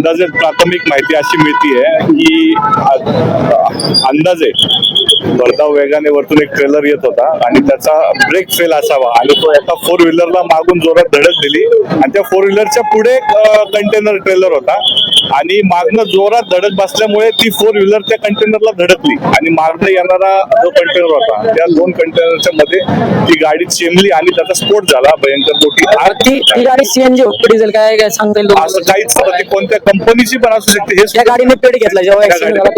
अंदाजे प्राथमिक माहिती अशी मिळतीये की अंदाजे भरधाव वेगाने वरतून एक ट्रेलर येत होता आणि त्याचा ब्रेक फेल असावा. आणि तो एका फोर व्हीलरला मागून जोरात धडक दिली. आणि त्या फोर व्हीलरच्या पुढे एक कंटेनर ट्रेलर होता. आणि मागणं जोरात धडक बसल्यामुळे ती फोर व्हीलर त्या कंटेनरला धडकली आणि मागणं येणारा जो कंटेनर होता त्या दोन कंटेनरच्या मध्ये ती गाडी चिमली आणि त्याचा स्फोट झाला भयंकर मोठी गाडी सीएनजी डिझेल काय काय सांगता येईल असं? काहीच. ती कोणत्या कंपनीची पण असू शकते हे त्या गाडीने पेट घेतला जेव्हा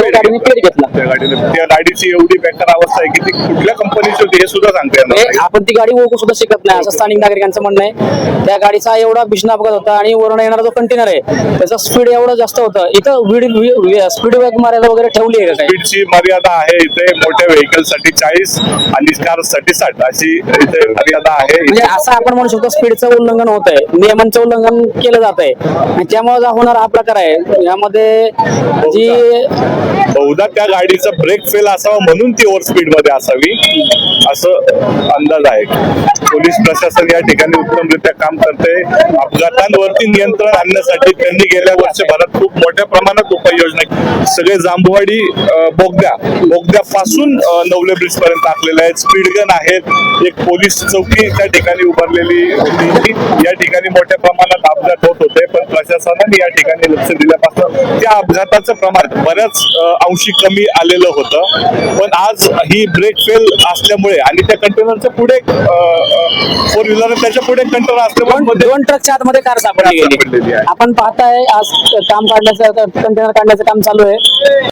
गाडीने पेट घेतला त्या गाडीने त्या गाडीची एवढी बेकार अवस्था आहे की ती कुठल्या कंपनीची होती हे सुद्धा सांगता येणार नाही. आपण ती गाडी ओळखू सुद्धा शकत नाही असं स्थानिक नागरिकांचं म्हणणं आहे त्या गाडीचा एवढा भीषण अपघात होता आणि वरून येणारा जो कंटेनर आहे त्याचा स्पीड एवढं जास्त होतं. इथं स्पीड ब्रेक मारायला वगैरे ठेवली आहे का स्पीडची मर्यादा आहे इथे. मोठ्या व्हेकलसाठी चाळीस आणि कारसाठी साठ. अशी इथे मर्यादा आहे. म्हणजे असं आपण म्हणू शकतो स्पीडचं उल्लंघन होत आहे नियमांचं उल्लंघन केलं जात आहे त्यामुळे होणारा हा प्रकार आहे यामध्ये जी बहुधा त्या गाडीचा ब्रेक फेल असावा म्हणून ती ओव्हर स्पीडमध्ये असावी असं अंदाज आहे. पोलीस प्रशासन या ठिकाणी उत्तमरित्या काम करते अपघातांवरती नियंत्रण आणण्यासाठी त्यांनी गेल्या वर्षभरात खूप मोठ्या प्रमाणात उपाययोजना सगळे जांभवाडी बोगद्या बोगद्यापासून नवले ब्रिज पर्यंत टाकलेले आहेत. स्पीड गन आहेत. एक पोलीस चौकी त्या ठिकाणी उभारलेली होती. या ठिकाणी मोठ्या प्रमाणात अपघात होत होते पण प्रशासनाने या ठिकाणी लक्ष दिल्यापासून त्या अपघाताचं प्रमाण बऱ्याच अंशी कमी आलेलं होतं. पण आज ही ब्रेक फेल असल्यामुळे आणि त्या कंटेनरच्या पुढे फोर व्हीलर त्याच्या पुढे कंटेनर असल्यामुळे दोन ट्रकच्या आतमध्ये कार सापडली गेली. आपण पाहताय आज काम काढण्याचं कंटेनर काढण्याचं काम चालू आहे.